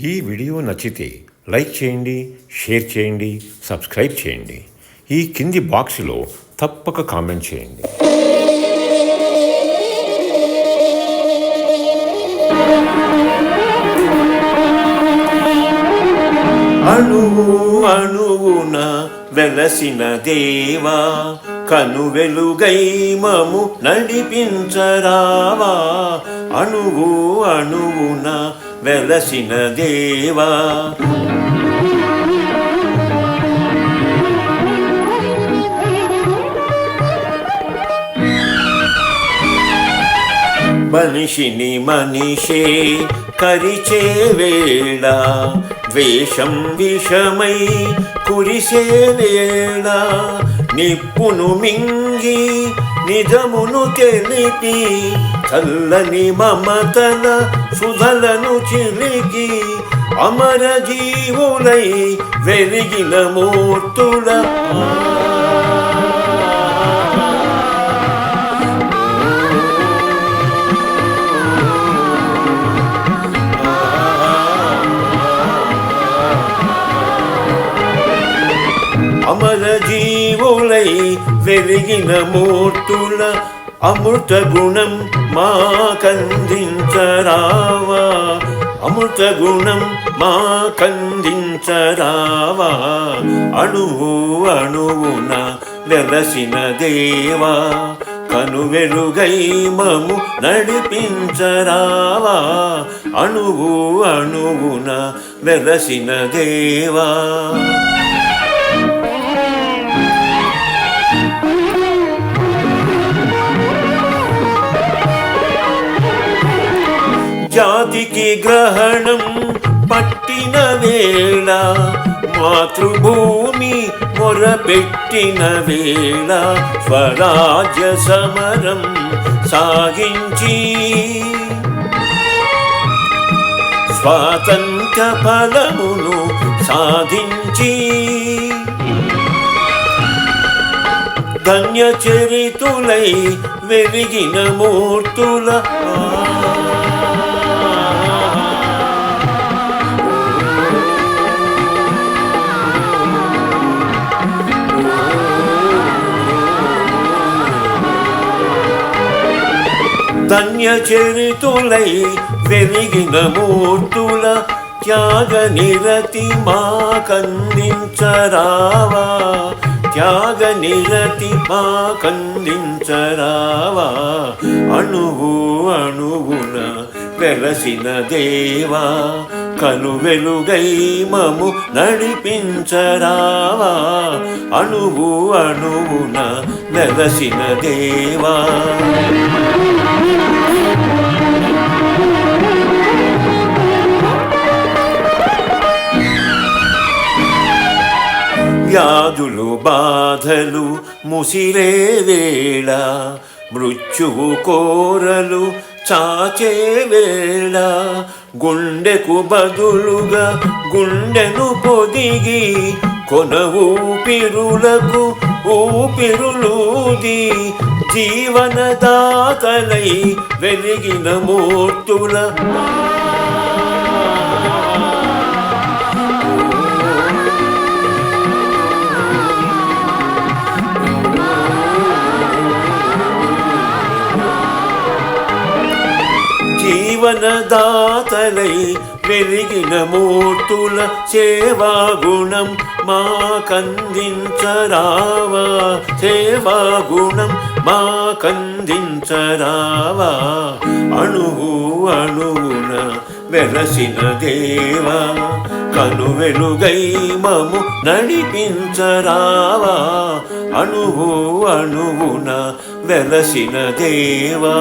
ఈ వీడియో నచ్చితే లైక్ చేయండి షేర్ చేయండి సబ్స్క్రైబ్ చేయండి. ఈ కింది బాక్స్లో తప్పక కామెంట్ చేయండి. అణువు అణువున వెలసిన దేవా కను వెలుగై మము నడిపించరావా. అణువు అణువున వెలసిన దేవా మనిషిని మనిషే కరిచే వేళ ద్వేషం విషమై కురిసే వేళ నిప్పును మింగి నిజమును తెలిపి చల్లని మమతల సుధలను చిరిగి అమర జీవులై వెలిగిన మూర్తుల. అమర జీవులై వెలిగిన మూర్తుల. అమృత గుణం మా కందించరావా. అమృత గుణం మా కందించరావా. అణువు అణువున వెలసిన దేవా. కనువెరుగై మము నడిపించరావా. అణువు అణువున వెలసిన దేవా. జాతికి గ్రహణం పట్టిన వేళ మాతృభూమి మొరపెట్టిన వేళ స్వరాజ్య సమరం సాగించి. స్వాతంత్ర ఫలమును సాధించి. ధన్య చరితులై వెలిగిన మూర్తుల ధన్య చరితులై వెలిగిన మూర్తుల త్యాగ నిరతి మా కందించరావా త్యాగ నిరతి మా కందించరావా అణువు అణువున వెలసిన దేవా కలువెలుగై మము నడిపించరావా. అణువు అణువున వెలసిన దేవా. వ్యాధులు బాధలు ముసిరే వేళ మృత్యువు కోరలు చాచే వేళ. గుండెకు బదులుగా గుండెను పొదిగి కొన ఊపిరులకు ఊపిరులూది జీవనదాతలై వెలిగిన మూర్తుల జీవనదాతలై వెలిగిన మూర్తుల సేవా గుణం మా కందించరావా సేవా గుణం మా కందించరావా అణువు అణువున వెలసిన దేవా కనువెలుగై మము నడిపించరావా. అణువు అణువున వెలసిన దేవా.